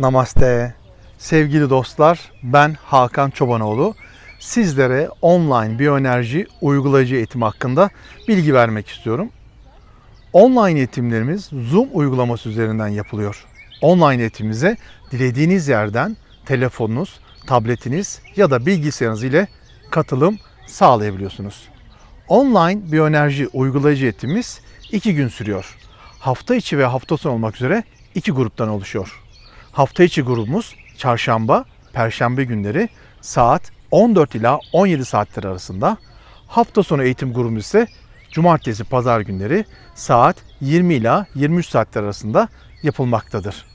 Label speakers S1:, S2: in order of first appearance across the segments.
S1: Namaste. Sevgili dostlar, ben Hakan Çobanoğlu. Sizlere online biyoenerji uygulayıcı eğitim hakkında bilgi vermek istiyorum. Online eğitimlerimiz Zoom uygulaması üzerinden yapılıyor. Online eğitimimize dilediğiniz yerden telefonunuz, tabletiniz ya da bilgisayarınız ile katılım sağlayabiliyorsunuz. Online biyoenerji uygulayıcı eğitimimiz iki gün sürüyor. Hafta içi ve hafta sonu olmak üzere iki gruptan oluşuyor. Hafta içi grubumuz çarşamba, perşembe günleri saat 14 ila 17 saatler arasında. Hafta sonu eğitim grubumuz ise cumartesi, pazar günleri saat 20 ila 23 saatler arasında yapılmaktadır.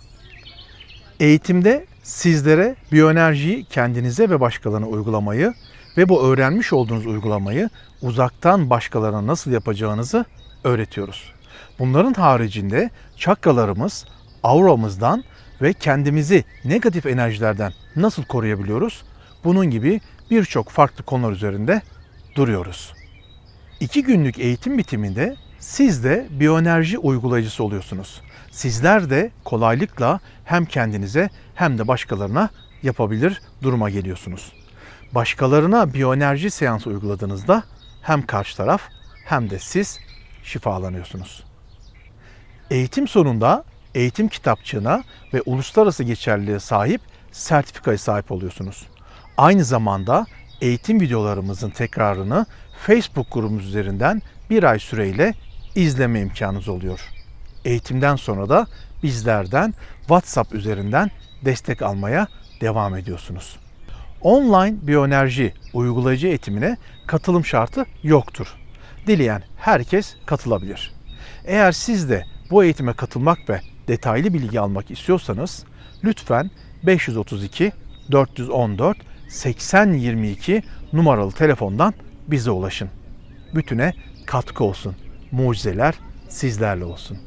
S1: Eğitimde sizlere biyoenerjiyi kendinize ve başkalarına uygulamayı ve bu öğrenmiş olduğunuz uygulamayı uzaktan başkalarına nasıl yapacağınızı öğretiyoruz. Bunların haricinde çakralarımız, auramızdan ve kendimizi negatif enerjilerden nasıl koruyabiliyoruz? Bunun gibi birçok farklı konular üzerinde duruyoruz. İki günlük eğitim bitiminde siz de biyoenerji uygulayıcısı oluyorsunuz. Sizler de kolaylıkla hem kendinize hem de başkalarına yapabilir duruma geliyorsunuz. Başkalarına biyoenerji seansı uyguladığınızda hem karşı taraf hem de siz şifalanıyorsunuz. Eğitim sonunda eğitim kitapçığına ve uluslararası geçerliliğe sahip sertifikaya sahip oluyorsunuz. Aynı zamanda eğitim videolarımızın tekrarını Facebook grubumuz üzerinden bir ay süreyle izleme imkanınız oluyor. Eğitimden sonra da bizlerden WhatsApp üzerinden destek almaya devam ediyorsunuz. Online biyoenerji uygulayıcı eğitimine katılım şartı yoktur. Dileyen herkes katılabilir. Eğer siz de bu eğitime katılmak ve detaylı bilgi almak istiyorsanız lütfen 532 414 8022 numaralı telefondan bize ulaşın. Bütüne katkı olsun. Mucizeler sizlerle olsun.